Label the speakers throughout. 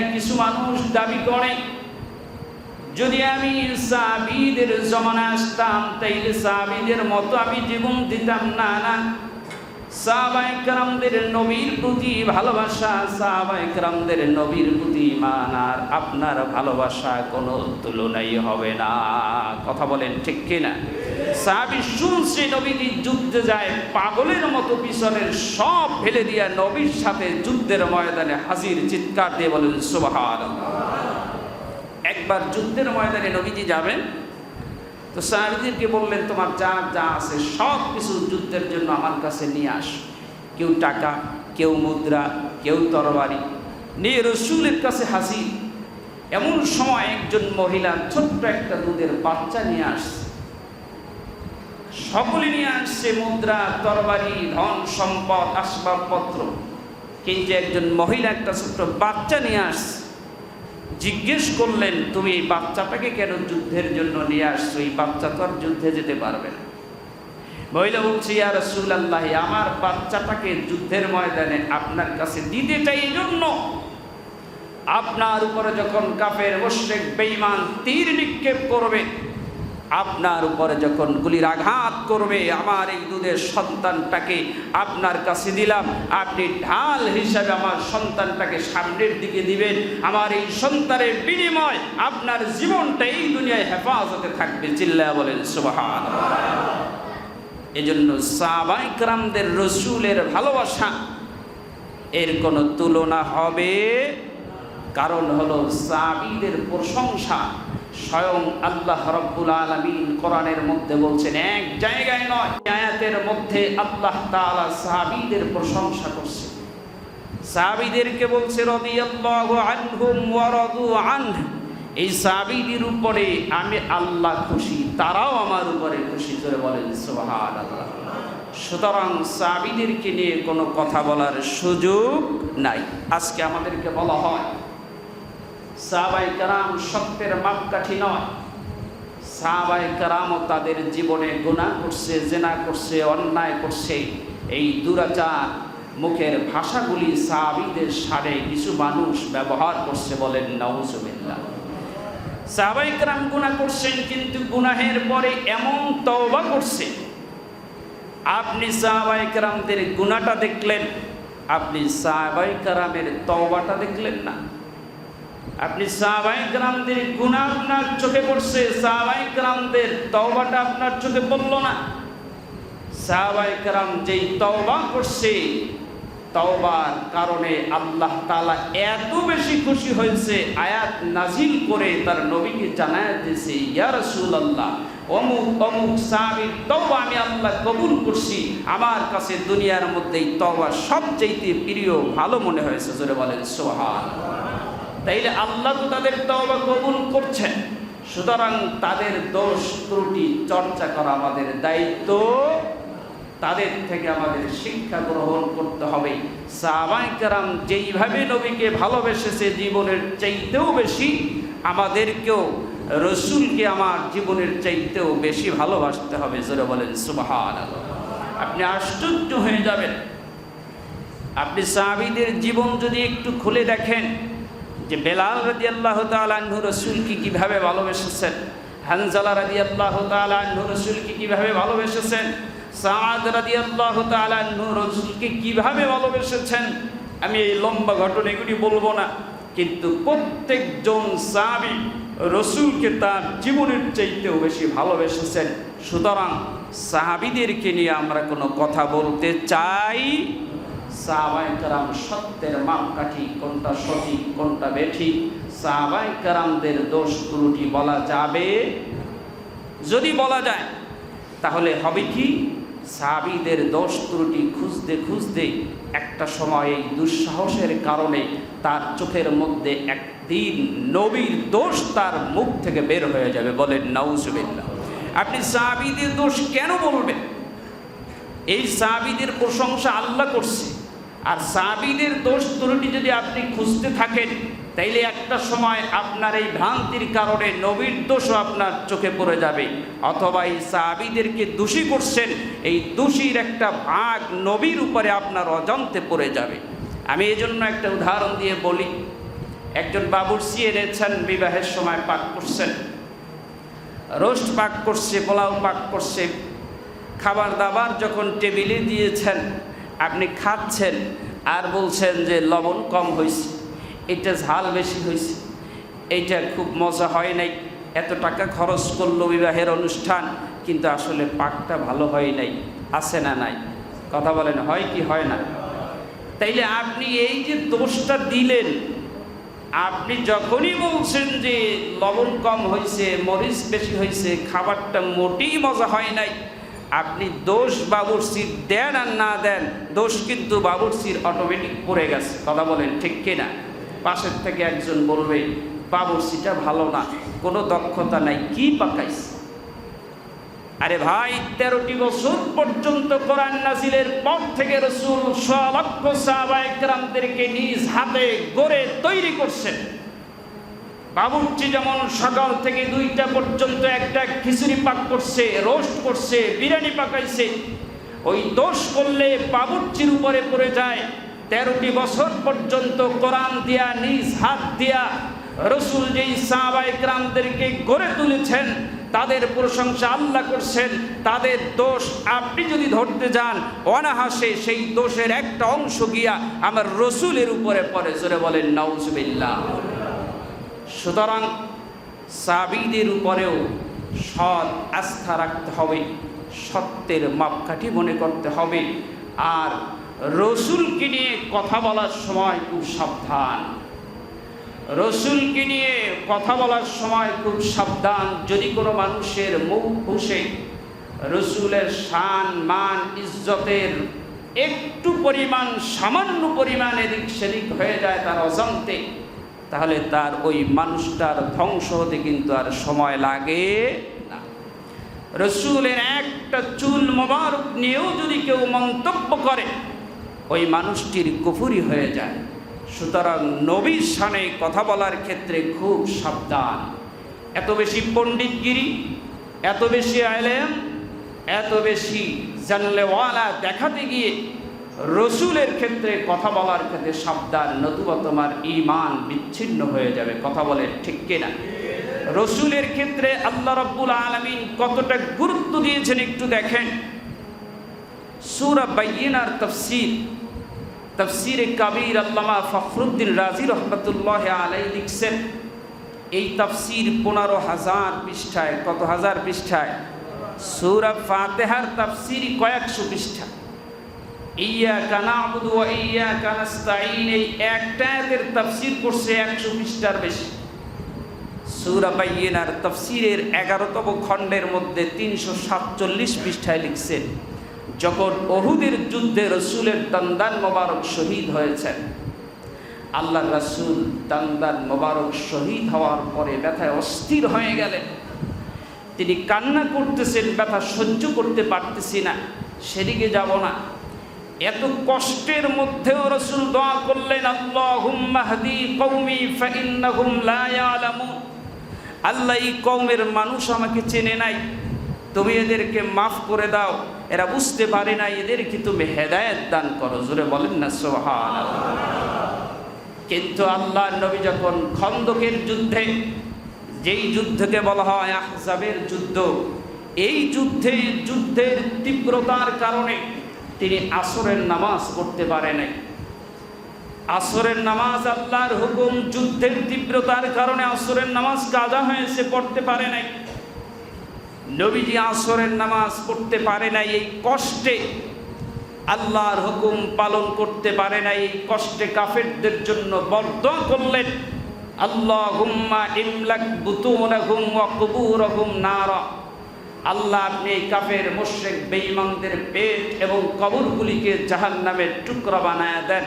Speaker 1: না কিছু মানুষ দাবি করে, যদি আমি সাবিদের জমানা আসতাম, তাইলে সাবিদের মতো আমি জীবন দিতাম। না না। সাহাবাই কারামদের নবীর প্রতি ভালোবাসা সাহাবাই কারামদের নবীর প্রতি ইমান আর আপনার ভালোবাসা কোনো তুলনাই হবে না। কথা বলেন ঠিক কিনা? সাহাবি শুনছে নবীজি যুদ্ধে যায়, পাগলের মতো পিছনের সব ফেলে দিয়া নবীর সাথে যুদ্ধের ময়দানে হাজির চিৎকার দিয়ে বলেন সুবাহান একবার যুদ্ধের ময়দানে নবীজি যাবেন, তো সাহাবিদেরকে বললেন, তোমার যা যা আছে, সব কিছু যুদ্ধের জন্য আমার কাছে নিয়ে আস। কেউ টাকা, কেউ মুদ্রা, কেউ তরবারি। নিয়ে রসুলের কাছে হাজির। এমন সময় একজন মহিলা ছোট্ট একটা দুধের বাচ্চা নিয়ে আসছে। সকলে নিয়ে আসছে মুদ্রা, তরবারি, ধন, সম্পদ, আসবাবপত্র। কিন্তু একজন মহিলা, একটা ছোট্ট বাচ্চা নিয়ে আস জিজ্ঞেস করলেন, তুমি এই বাচ্চাটাকে কেন যুদ্ধের জন্য নিয়ে আসছো? এই বাচ্চা তো আর যুদ্ধে যেতে পারবে না। মহিলা বলছি আর রসুল আল্লাহ আমার বাচ্চাটাকে যুদ্ধের ময়দানে আপনার কাছে দিতে চাই এই জন্য। আপনার উপরে যখন কাফের মোশেক বেঈমান, তীর নিক্ষেপ করবে আপনার উপরে যখন গুলির আঘাত করবে, আমার এই দুধের সন্তানটাকে আপনার কাছে দিলাম। আপনি ঢাল হিসাবে আমার সন্তানটাকে সামনের দিকে দিবেন। আমার এই সন্তানের বিনিময় আপনার জীবনটা এই দুনিয়ায় হেফাজতে থাকবে। চিল্লা বলেন সুবাহান এজন্য সাবাইকরামদের রসুলের ভালোবাসা এর কোনো তুলনা হবে। কারণ হলো সাবিদের প্রশংসা স্বয়ং আল্লাহ রব্বুল আলমিন কোরআনের মধ্যে বলছেন, এক জায়গায় নয় আয়াতের মধ্যে আল্লাহ তাআলা সাহাবীদের প্রশংসা করছে। সাহাবীদেরকে বলছে আনহু। এই সাহাবীদের উপরে আমি আল্লাহ খুশি, তারাও আমার উপরে খুশি করে বলেন, সুবহানাল্লাহ। সুতরাং সাহাবীদেরকে নিয়ে কোনো কথা বলার সুযোগ নাই। আজকে আমাদেরকে বলা হয় সাহাবাই কারাম সত্যের মাপকাঠি নয়। সাহাবাই কারামও তাদের জীবনে গুণা করছে, জেনা করছে, অন্যায় করছে। এই দুরাচার মুখের ভাষাগুলি সাহাবিদের সারে কিছু মানুষ ব্যবহার করছে বলেন নওজুবিল্লাহ সাহাবাই কারাম গুণা করছেন কিন্তু গুনাহের পরে এমন তওবা করছে, আপনি সাহাবাই কারামদের গুণাটা দেখলেন, আপনি সাহাবাই কারামের তওবাটা দেখলেন না। আপনি সাহাবাই গ্রামদের গুণা আপনার চোখে পড়ছে সাহাবাই গ্রামদের তওবাটা আপনার চোখে পড়ল না। সাহাবাই গ্রাম যেই তওবা করছে, তওবার কারণে আল্লাহ তাআলা এত বেশি খুশি হয়েছে, আয়াত নাজিল করে তার নবীকে জানায় দিয়েছে, ইয়া রাসূলুল্লাহ, অমুক অমুক সাহাবীর তওবা আমি আল্লাহ কবুল করছি, আমার কাছে দুনিয়ার মধ্যে এই তওবা সবচেয়ে প্রিয়, ভালো মনে হয়েছে, জোরে বলেন, সুবহানাল্লাহ। তাইলে আল্লাহ তো তাদের তওবা কবুল করছেন। সুতরাং তাদের দোষ ত্রুটি চর্চা করা আমাদের দায়িত্ব। তাদের থেকে আমাদের শিক্ষা গ্রহণ করতে হবে। সাহাবাই কারাম যেইভাবে নবীকে ভালোবেসেছে জীবনের চাইতেও বেশি, আমাদেরকেও, রসুলকে আমার জীবনের চাইতেও বেশি ভালোবাসতে হবে। জোরে বলেন সুবাহান আপনি আশ্চর্য হয়ে যাবেন। আপনি সাহাবিদের জীবন যদি একটু খুলে দেখেন যে বেলাল রাজি আল্লাহ তালু রসুলকে কীভাবে ভালোবেসেছেন, হানজালা রাজি আল্লাহ তালু রসুলকে কীভাবে ভালোবেসেছেন, সাদ রাজি আল্লাহ তালু রসুলকে কীভাবে ভালোবেসেছেন, আমি এই লম্বা ঘটনা এগুলি বলব না, কিন্তু প্রত্যেকজন সাবি রসুলকে তার জীবনের চাইতেও বেশি ভালোবেসেছেন। সুতরাং সাহাবিদেরকে নিয়ে আমরা কোনো কথা বলতে চাই সাহাবাই কারাম সত্যের মাপকাঠি, কোনটা সঠিক, কোনটা বেঠিক? সাহাবাই কারামদের দোষ ত্রুটি বলা যাবে? যদি বলা যায়, তাহলে হবে কি? সাহাবিদের দোষ ত্রুটি খুঁজতে খুঁজতে একটা সময় এই দুঃসাহসের কারণে তার চোখের মধ্যে একদিন নবীর দোষ তার মুখ থেকে বের হয়ে যাবে বলেন নাউজুবিল্লাহ। আপনি সাহাবিদের দোষ কেন বলবেন? এই সাহাবিদের প্রশংসা আল্লাহ করছে। আর সাহাবিদের দোষ ত্রুটি যদি আপনি খুঁজতে থাকেন, তাইলে একটা সময় আপনার এই ভ্রান্তির কারণে নবীর দোষও আপনার চোখে পড়ে যাবে। অথবা এই সাহাবিদেরকে দোষী করছেন, এই দোষীর একটা ভাগ নবীর উপরে আপনার অজান্তে পড়ে যাবে। আমি এই জন্য একটা উদাহরণ দিয়ে বলি। একজন বাবুর্চি এনেছেন, বিবাহের সময় পাক করছেন। রোস্ট পাক করছে, পোলাও পাক করছে। খাবার দাবার যখন টেবিলে দিয়েছেন আপনি খাচ্ছেন আর বলছেন যে লবণ কম হয়েছে এটা ঝাল বেশি হয়েছে এইটা খুব মজা হয় নাই, এত টাকা খরচ করল বিবাহের অনুষ্ঠান, কিন্তু আসলে পাকটা ভালো হয় নাই, আছে না নাই? কথা বলেন, হয় কি হয় না? তাইলে আপনি এই যে দোষটা দিলেন, আপনি যখনই বলছেন যে লবণ কম হয়েছে মরিচ বেশি হয়েছে খাবারটা মোটেই মজা হয় নাই আপনি দোষ বাবুরসির দেন আর না দেন, দোষ কিন্তু বাবুরসির অটোমেটিক পড়ে গেছে। কথা বলেন ঠিক কিনা? পাশের থেকে একজন বলবে বাবুরসিটা ভালো না, কোনো দক্ষতা নাই, কি পাকাইছে? আরে ভাই, তেরোটি বছর পর্যন্ত কোরআন নাজিলের পর থেকে রসুল সাহাবাহামদেরকে নিজ হাতে গড়ে তৈরি করছেন। বাবুর্চি যেমন সকাল থেকে দুইটা পর্যন্ত একটা খিচুড়ি পাক করছে, রোস্ট করছে, বিরিয়ানি পাকাইছে, ওই দোষ করলে বাবুর্চির উপরে পড়ে যায়। তেরোটি বছর পর্যন্ত কোরআন দিয়া, নিজ হাত দিয়া রসুল যেই সাহাবাই গ্রামদেরকে গড়ে তুলেছেন, তাদের প্রশংসা আল্লাহ করছেন, তাদের দোষ আপনি যদি ধরতে যান, অনাহাসে সেই দোষের একটা অংশ গিয়া আমার রসুলের উপরে পড়ে। জোরে বলেন, নাউজবিল্লাহ। সুতরাং সাবিদের উপরেও সৎ আস্থা রাখতে হবে, সত্যের মাপকাঠি মনে করতে হবে। আর রসুলকে নিয়ে কথা বলার সময় খুব সাবধান। রসুলকে নিয়ে কথা বলার সময় খুব সাবধান। যদি কোনো মানুষের মুখ ফুসে রসুলের শান, মান, ইজ্জতের একটু পরিমাণ, সামান্য পরিমাণ এদিক সেদিক হয়ে যায় তার অজান্তে তাহলে তার ওই মানুষটার ধ্বংস হতে কিন্তু আর সময় লাগে না। রসুলের একটা চুল মোবারক নিয়েও যদি কেউ মন্তব্য করে, ওই মানুষটির কুফুরি হয়ে যায়। সুতরাং নবীর সানে কথা বলার ক্ষেত্রে খুব সাবধান। এত বেশি পণ্ডিতগিরি, এত বেশি আলেম, এত বেশি জানলেওয়ালা দেখাতে গিয়ে রসুলের ক্ষেত্রে কথা বলার ক্ষেত্রে সাবধান, নতুবা তোমার ইমান বিচ্ছিন্ন হয়ে যাবে। কথা বলে ঠিক কিনা? রসুলের ক্ষেত্রে আল্লাহ রব্বুল আলমিন কতটা গুরুত্ব দিয়েছেন একটু দেখেন। সুরা বাইনার তফসির, তফসিরে কাবির আল্লামা ফখরুদ্দিন রাজি রহমতুল্লাহ আলাই লিখছেন, এই তফসির পনেরো হাজার পৃষ্ঠায়, কত হাজার পৃষ্ঠায়? সুরা ফাতেহার তফসির কয়েকশো পৃষ্ঠা। এই একটা করছে একশো পৃষ্ঠার বেশি। খণ্ডের মধ্যে তিনশো সাতচল্লিশ পৃষ্ঠায় লিখছেন, যখন অহুদের যুদ্ধে রসুলের দান্দান মোবারক শহীদ হয়েছেন আল্লাহ রাসুল দান্দান মোবারক শহীদ হওয়ার পরে ব্যথায় অস্থির হয়ে গেলেন। তিনি কান্না করতেছেন, ব্যথা সহ্য করতে পারতেছি না, সেদিকে যাব না। এত কষ্টের মধ্যেও রসুল দোয়া করলেন লা ইয়ালামুন। আল্লাহ এই কওমের মানুষ আমাকে চেনে নাই। তুমি এদেরকে মাফ করে দাও। এরা বুঝতে পারে না এদেরকে তুমি হেদায়েত দান করো? জোরে বলেন না সোহান কিন্তু আল্লাহ নবী যখন খন্দকের যুদ্ধে, যেই যুদ্ধকে বলা হয় আহজাবের যুদ্ধ, এই যুদ্ধে, যুদ্ধের তীব্রতার কারণে তিনি আসরের নামাজ পড়তে পারে নাই। আসরের নামাজ আল্লাহর হুকুম, যুদ্ধের তীব্রতার কারণে আসরের নামাজ কাজা হয়েছে পড়তে পারে নাই। নবীজি আসরের নামাজ পড়তে পারে নাই, এই কষ্টে আল্লাহর হুকুম পালন করতে পারে নাই, এই কষ্টে কাফেরদের জন্য বর্দ করলেন আল্লাহ হুম্মা ইমলাক বুতুনহুম ওয়া কুবুরহুম নারা। আল্লাহ আপনি এই কাফের মোশেক বেঈমানদের পেট এবং কবরগুলিকে জাহান্নামের টুকরা বানায় দেন।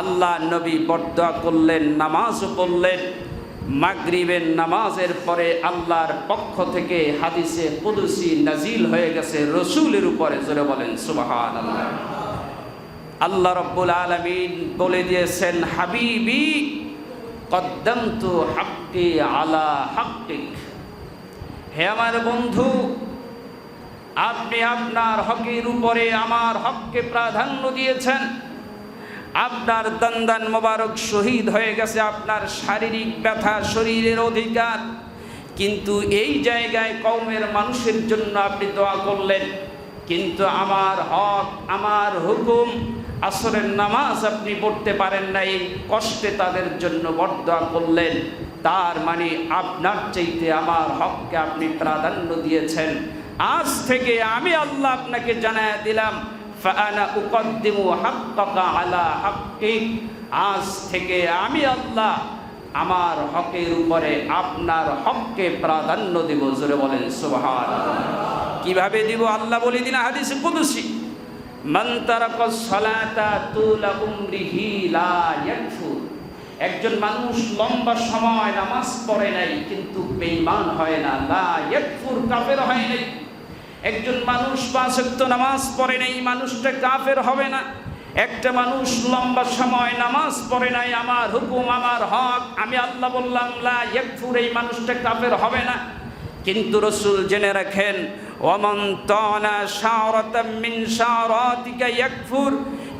Speaker 1: আল্লাহ নবী বরদোয়া করলেন, নামাজও পড়লেন। মাগরিবের নামাজের পরে আল্লাহর পক্ষ থেকে হাদিসে কুদুসি নাজিল হয়ে গেছে, রসুলের উপরে জোরে বলেন সুবাহান আল্লাহ আল্লাহ রব্বুল আলমিন বলে দিয়েছেন, হাবিবি কদ্দন্তু হাক্কি আলা হাক্কিক। হে আমার বন্ধু, আপনি আপনার হকের উপরে আমার হককে প্রাধান্য দিয়েছেন। আপনার দন্দান মোবারক শহীদ হয়ে গেছে, আপনার শারীরিক ব্যথা শরীরের অধিকার। কিন্তু এই জায়গায় কওমের মানুষের জন্য আপনি দোয়া করলেন, কিন্তু আমার হক, আমার হুকুম, আসরের নামাজ আপনি পড়তে পারেন না এই কষ্টে তাদের জন্য বরদোয়া করলেন। তার মানে আপনার চাইতে আমার হককে আপনি প্রাধান্য দিয়েছেন। আজ থেকে আমি আল্লাহ আপনাকে জানায় দিলাম আজ থেকে আমি আল্লাহ আমার হকের উপরে আপনার হককে প্রাধান্য দেব। জোরে বলেন সুবহান কীভাবে দিব? আল্লাহ বলে দিন হাদিসে কুদসি, মান তারাকা সালাতা তুলা উমরিহি লা ইয়াকফুর। একজন মানুষ লম্বা সময় নামাজ পড়ে নাই, কিন্তু বেঈমান হয় না, লা ইয়াকফুর, কাফের হয় নাই। একজন মানুষ পাঁচ ওয়াক্ত নামাজ পড়ে নাই, মানুষটা কাফের হবে না। একটা মানুষ লম্বা সময় নামাজ পড়ে নাই, আমার হুকুম, আমার হক, আমি আল্লাহ বললাম, লা ইয়াকফুর, এই মানুষটা কাফের হবে না। কিন্তু রসুল জেনে রাখেন ওমন তনা শাওরাতাম মিন শাওরাতিকা ইয়াকফুর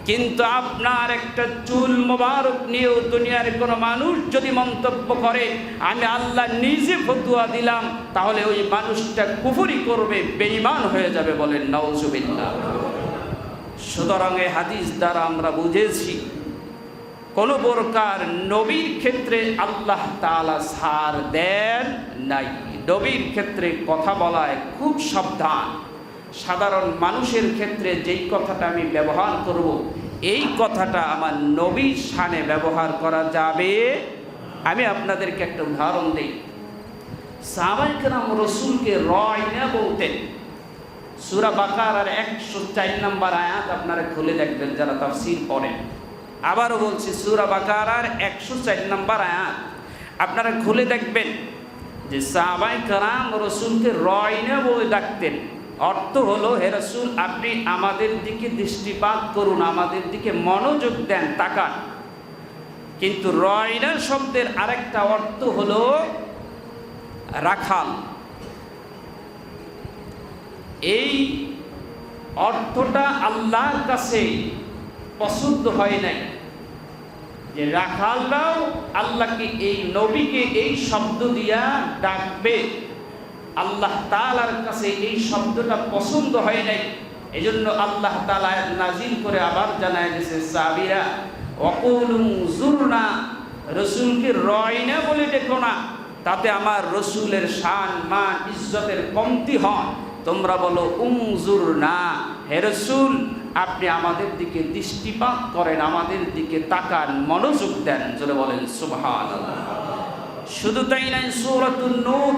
Speaker 1: কিন্তু আপনার একটা চুল মোবারক নিয়েও দুনিয়ার কোনো মানুষ যদি মন্তব্য করে, আমি আল্লাহ নিজে ফতুয়া দিলাম তাহলে ওই মানুষটা কুফুরি করবে, বেঈমান হয়ে যাবে বলেন নওজুবিল্লাহ সুতরাং এই হাদিস দ্বারা আমরা বুঝেছি, কোনো প্রকার নবীর ক্ষেত্রে আল্লাহ তাআলা সার দেন নাই। নবীর ক্ষেত্রে কথা বলায় খুব সাবধান। সাধারণ মানুষের ক্ষেত্রে যেই কথাটা আমি ব্যবহার করব, এই কথাটা আমার নবীর শানে ব্যবহার করা যাবে। আমি আপনাদেরকে একটা উদাহরণ দিই। সাহাবাইকরাম রসুলকে রয় না বলতেন। সুরা বাকার আর একশো চার নম্বর আয়াত আপনারা খুলে দেখবেন, যারা তাফসীর পড়েন। আবারও বলছি, সুরা বাকার আর একশো চার নম্বর আয়াত। আপনারা খুলে দেখবেন যে সাহাবাই কারাম রসুলকে রয়না বলে ডাকতেন। অর্থ হলো, হে রসুল, আপনি আমাদের দিকে দৃষ্টিপাত করুন, আমাদের দিকে মনোযোগ দেন, তাকান। কিন্তু রয়না শব্দের আরেকটা অর্থ হলো, রাখাল। এই অর্থটা আল্লাহর কাছে পছন্দ হয় নাই যে রাখালরাও আল্লাহকে, এই নবীকে এই শব্দ দিয়া ডাকবে। আল্লাহ তালার কাছে এই শব্দটা পছন্দ হয় নাই। এই জন্য আল্লাহ তালা নাজিল করে আবার জানায় গেছে সাবিরা অকুলুম জুরনা, রসুলকে রয় না বলে ডেকো না, তাতে আমার রসুলের শান, মান, ইজ্জতের কমতি হন। তোমরা বলো উমজুর না হে রসুল, আপনি আমাদের দিকে দৃষ্টিপাত করেন, আমাদের দিকে তাকান, মনোযোগ দেন। বলেন সুবহান শুধু তাই নাই সূরাতুন নূর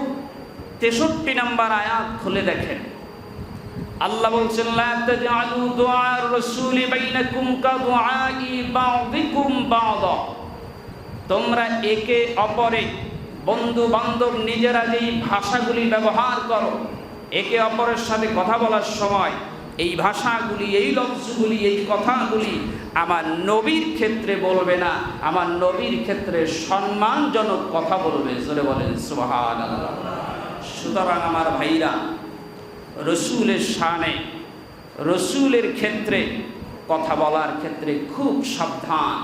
Speaker 1: তেষট্টি নাম্বার আয়াত খুলে দেখেন। আল্লাহ বলছেন, লা তাজআলু দুআর রাসূলি বাইনাকুম কা দুআই বাযিকুম বাযা তোমরা একে অপরে বন্ধু বান্ধব নিজেরা যেই ভাষাগুলি ব্যবহার করো, একে অপরের সাথে কথা বলার সময় এই ভাষাগুলি, এই লফজগুলি, এই কথাগুলি আমার নবীর ক্ষেত্রে বলবে না, আমার নবীর ক্ষেত্রে সম্মানজনক কথা বলবে। জোরে বলেন সুবহান সুতরাং আমার ভাইরা, রসুলের শানে, রসুলের ক্ষেত্রে কথা বলার ক্ষেত্রে খুব সাবধান।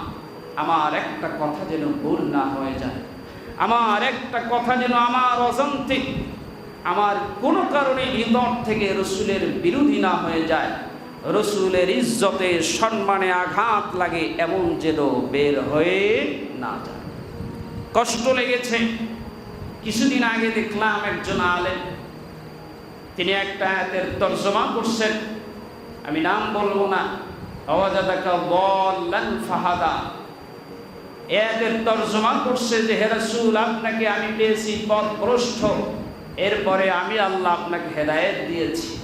Speaker 1: আমার একটা কথা যেন ভুল না হয়ে যায়। আমার একটা কথা যেন আমার অজান্তে, আমার কোনো কারণে ভিতর থেকে রসুলের বিরোধী না হয়ে যায়। রসুলের ইজ্জতে, সম্মানে আঘাত লাগে, এমন যেন বের হয়ে না যায়। কষ্ট লেগেছে কিছুদিন আগে দেখলাম একজন আলেম। তিনি একটা আয়াতের তর্জমা করছেন। আমি নাম বলব না। আওয়াজাদাকা বল্লান ফাহাদা। এদের তর্জমা করছে যে, হে রাসূল, আপনাকে আমি পেয়েছি পথ ভ্রষ্ট এরপরে আমি আল্লাহ আপনাকে হেদায়েত দিয়েছি।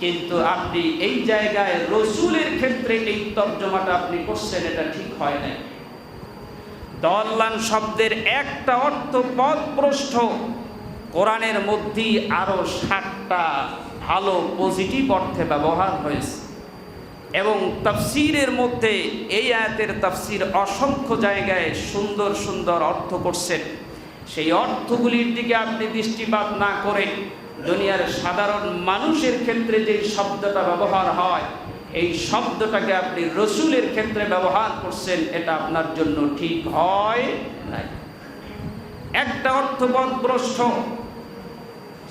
Speaker 1: কিন্তু আপনি এই জায়গায় রসুলের ক্ষেত্রে এই তর্জমাটা আপনি করছেন, এটা ঠিক হয় নাই। দল্লান শব্দের একটা অর্থ পথ ভ্রষ্ট কোরআনের মধ্যেই আরও ষাটটা ভালো পজিটিভ অর্থে ব্যবহার হয়েছে। এবং তাফসিরের মধ্যে এই আয়াতের তাফসির অসংখ্য জায়গায় সুন্দর সুন্দর অর্থ করছেন। সেই অর্থগুলির দিকে আপনি দৃষ্টিপাত না করে দুনিয়ার সাধারণ মানুষের ক্ষেত্রে যে শব্দটা ব্যবহার হয় এই শব্দটাকে আপনি রসুলের ক্ষেত্রে ব্যবহার করছেন, এটা আপনার জন্য ঠিক হয় নাই। একটা অর্থপদগ্রস্ত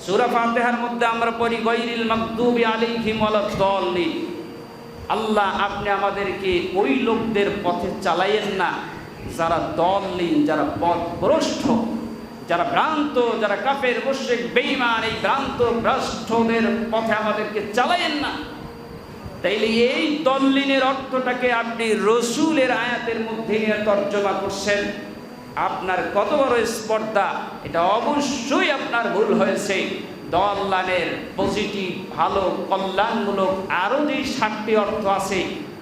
Speaker 1: সূরা ফাতিহার মধ্যে আমরা পড়ি গৈরিল মাকদুবি আলাইহিম ওয়ালাদ-দাল্লিন আল্লাহ, আপনি আমাদেরকে ওই লোকদের পথে চালাইয়েন না। যারা দলিন যারা পথভ্রষ্ট যারা ভ্রান্ত, যারা কাপের মুশরিক বেইমান এই ভ্রান্ত, ভ্রষ্টদের পথে আমাদেরকে চালাইয়েন না। তাইলে এই দল্লিনের অর্থটাকে আপনি রসুলের আয়াতের মধ্যে নিয়ে তর্জমা করছেন। আপনার কত বড় স্পর্ধা, এটা অবশ্যই আপনার ভুল হয়েছে। দল্লানের পজিটিভ ভালো, কল্যাণমূলক আরও যে সাতটি অর্থ আছে,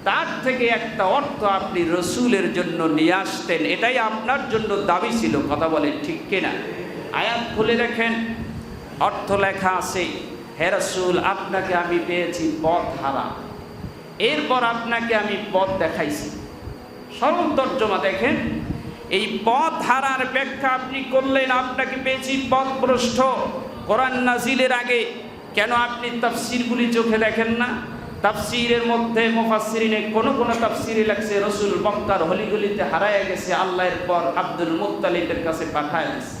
Speaker 1: তার থেকে একটা অর্থ আপনি রসুলের জন্য নিয়ে আসতেন। এটাই আপনার জন্য দাবি ছিল, কথা বলেন ঠিক কিনা? আয়াত খুলে দেখেন, অর্থ লেখা আছে, হে রসুল, আপনাকে আমি পেয়েছি পথ হারা এরপর আপনাকে আমি পথ দেখাইছি। সরল তর্জমা দেখেন, এই পথ হারার ব্যাখ্যা আপনি করলেন, আপনাকে পেয়েছি পথভ্রষ্ট। কোরআন নাজিলের আগে কেন আপনি তাফসিরগুলি চোখে দেখেন না? তাফসিরের মধ্যে মুফাসসিরিনে কোন কোন তাফসিরে লাগছে রসুল মক্কার হলিগুলিতে হারায় গেছে, আল্লাহর পর আব্দুল মুত্তালিবের কাছে পাঠায় গেছে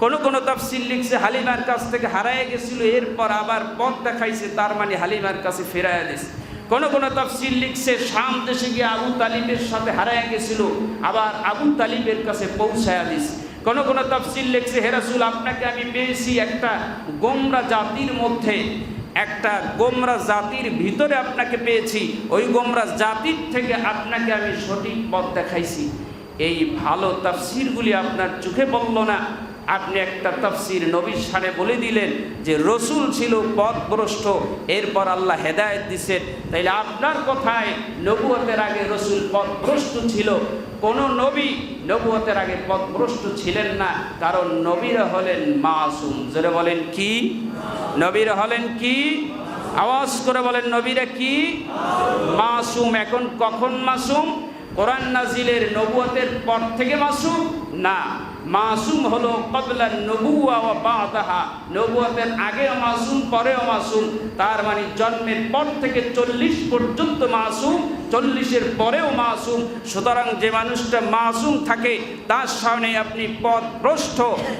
Speaker 1: কোন কোন তাফসির লিখছে, হালিমার কাছ থেকে হারায় গেছিল, এরপর আবার পথ দেখাইছে, তার মানে হালিমার কাছে ফেরায় দিছে। কোন কোন তফসিল লিখছে, শাম দেশে গিয়ে আবু তালিবের সাথে হারায় গেছিল, আবার আবু তালিবের কাছে পৌঁছায় দিছে। কোন কোন তফসিল লিখছে হেরাসুল আপনাকে আমি পেয়েছি একটা গোমরা জাতির মধ্যে, একটা গোমরা জাতির ভিতরে আপনাকে পেয়েছি, ওই গোমরা জাতির থেকে আপনাকে আমি সঠিক পথ দেখাইছি। এই ভালো তাফসিরগুলি আপনার চোখে পড়ল না আপনি একটা তাফসির নবীর সারে বলে দিলেন যে রসুল ছিল পথভ্রষ্ট, এরপর আল্লাহ হেদায়েত দিছেন। তাইলে আপনার কথায় নবুয়তের আগে রসুল পথভ্রষ্ট ছিল, কোন নবী নবুয়তের আগে পথভ্রষ্ট ছিলেন না, কারণ নবীরা হলেন মাসুম। জোরে বলেন কি? নবীরা হলেন কি? আওয়াজ করে বলেন, নবীরা কি? মাসুম। এখন কখন মাসুম? কোরআন নাজিলের নবুয়তের পর থেকে মাসুম? না। মাসুম হলো কবলা নবুয়া ও বাদাহা। নবুয়তের আগেও মাসুম পরেও মাসুম। তার মানে জন্মের পর থেকে চল্লিশ পর্যন্ত মাসুম, চল্লিশের পরেও মাসুম। সুতরাং যে মানুষটা মাসুম থাকে, তার সামনে আপনি পথ ভ্রষ্ট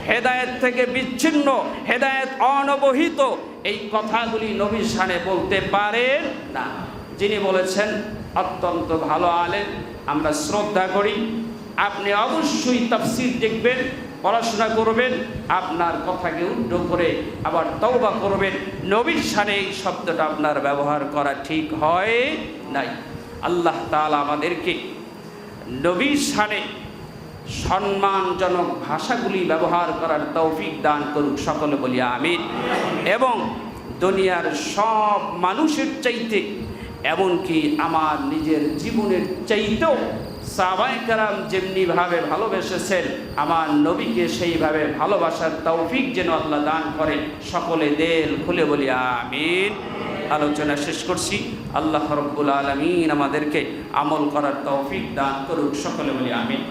Speaker 1: হেদায়েত থেকে বিচ্ছিন্ন, হেদায়েত অনবহিত। এই কথাগুলি নবীর সানে বলতে পারেন না। যিনি বলেছেন, অত্যন্ত ভালো আলেন আমরা শ্রদ্ধা করি। আপনি অবশ্যই তাফসির দেখবেন, পড়াশোনা করবেন, আপনার কথাকে উদ্ধ করে আবার তওবা করবেন। নবীর সানে এই শব্দটা আপনার ব্যবহার করা ঠিক হয় নাই। আল্লাহ তাআলা আমাদেরকে নবীর সানে সম্মানজনক ভাষাগুলি ব্যবহার করার তৌফিক দান করুক সকলে বলি আমিন। এবং দুনিয়ার সব মানুষের চাইতে, এমনকি আমার নিজের জীবনের চাইতেও সাবাই কারাম যেমনিভাবে ভালোবেসেছেন, আমার নবীকে সেইভাবে ভালোবাসার তৌফিক যেন আল্লাহ দান করে সকলে দেল খুলে বলি, আমিন। আলোচনা শেষ করছি। আল্লাহ রব্বুল আলমিন আমাদেরকে আমল করার তৌফিক দান করুক, সকলে বলি, আমিন।